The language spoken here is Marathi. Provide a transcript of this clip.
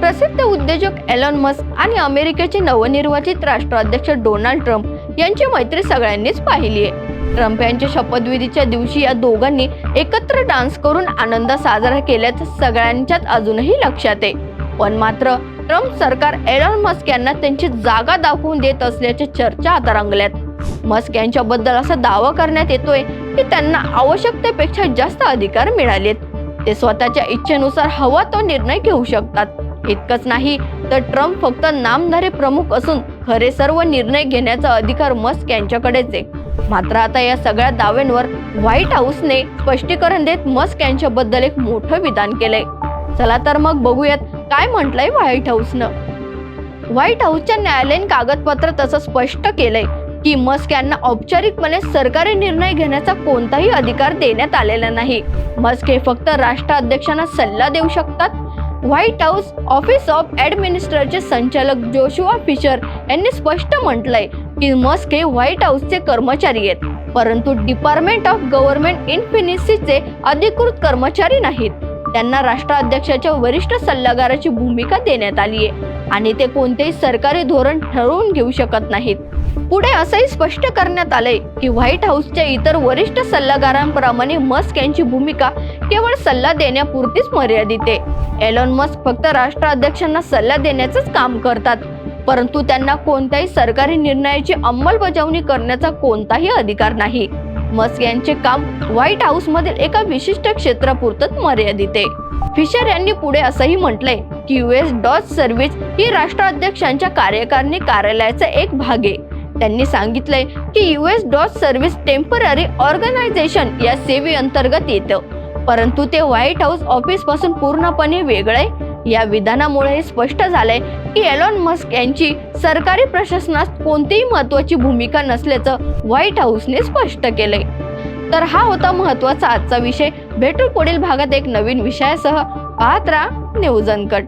प्रसिद्ध उद्योजक एलॉन मस्क आणि अमेरिकेचे नवनिर्वाचित राष्ट्राध्यक्ष डोनाल्ड ट्रम्प यांची मैत्री सगळ्यांनीच पाहिली आहे. ट्रम्प यांच्या शपथविधीच्या दिवशी या दोघांनी एकत्र डान्स करून आनंद साजरा केल्याचं सगळ्यांच्याच अजूनही लक्षात आहे. पण मात्र ट्रम्प सरकार एलॉन मस्क यांना त्यांची जागा दाखवून देत असल्याच्या चर्चा आता रंगल्यात. मस्क यांच्याबद्दल असा दावा करण्यात येतोय की त्यांना आवश्यकतेपेक्षा जास्त अधिकार मिळालेत. ते स्वतःच्या इच्छेनुसार हवा तो निर्णय घेऊ शकतात. इतकंच नाही तर ट्रम्प फक्त नामधारे प्रमुख असून खरे सर्व निर्णय घेण्याचा अधिकार मस्क यांच्याकडेच आहे. मात्र आता या सगळ्या दाव्यांवर व्हाईट हाऊसने स्पष्टीकरण देत मस्क यांच्याबद्दल एक मोठं विधान केलंय. चला तर मग बघूयात काय म्हटलंय व्हाईट हाऊसनं. व्हाईट हाऊसच्या न्यायालयीन कागदपत्र तसं स्पष्ट केलंय की मस्क यांना औपचारिकपणे सरकारी निर्णय घेण्याचा कोणताही अधिकार देण्यात आलेला नाही. मस्क हे फक्त राष्ट्राध्यक्षांना सल्ला देऊ शकतात व्हाईट हाऊस ऑफिस ऑफ ॲडमिनिस्टरचे संचालक जोशुआ फिशर यांनी स्पष्ट म्हटलंय की मस्क हे व्हाईट हाऊसचे कर्मचारी आहेत परंतु डिपार्टमेंट ऑफ गव्हर्नमेंट इन्फिनिसीचे अधिकृत कर्मचारी नाहीत. त्यांना राष्ट्राध्यक्षाच्या वरिष्ठ सल्लागाराची भूमिका देण्यात आली आहे आणि ते कोणतेही सरकारी धोरण ठरवून घेऊ शकत नाहीत. पुढे असंही स्पष्ट करण्यात आले की व्हाईट हाऊसच्या इतर वरिष्ठ सल्लागारांप्रमाणे मस्क यांची भूमिका केवळ सल्ला देण्यापुरतीच मर्यादित आहे. एलॉन मस्क फक्त राष्ट्राध्यक्षांना सल्ला देण्याचंच काम करतात परंतु त्यांना कोणत्याही सरकारी निर्णयाची अंमलबजावणी करण्याचा कोणताही अधिकार नाही. मस्क यांचे काम व्हाईट हाऊस मधील एका विशिष्ट क्षेत्रापुरतच मर्यादित आहे. फिशर यांनी पुढे असंही म्हटलंय की युएस डॉज सर्व्हिस ही राष्ट्राध्यक्षांच्या कार्यकारिणी कार्यालयाचा एक भाग आहे. त्यांनी सांगितलंय की US DOGE service temporary organization या सेवेअंतर्गत येतं. परंतु ते व्हाईट हाऊस ऑफिसपासून पूर्णपणे वेगळं आहे. या विधानामुळे हे स्पष्ट झालंय की एलॉन मस्क यांची सरकारी प्रशासनात कोणतीही महत्वाची भूमिका नसल्याचं व्हाईट हाऊसने स्पष्ट केलंय. तर हा होता महत्त्वाचा आजचा विषय. भेटू पुढील भागात एक नवीन विषयासह. पाहत राहा न्यूज अनकट.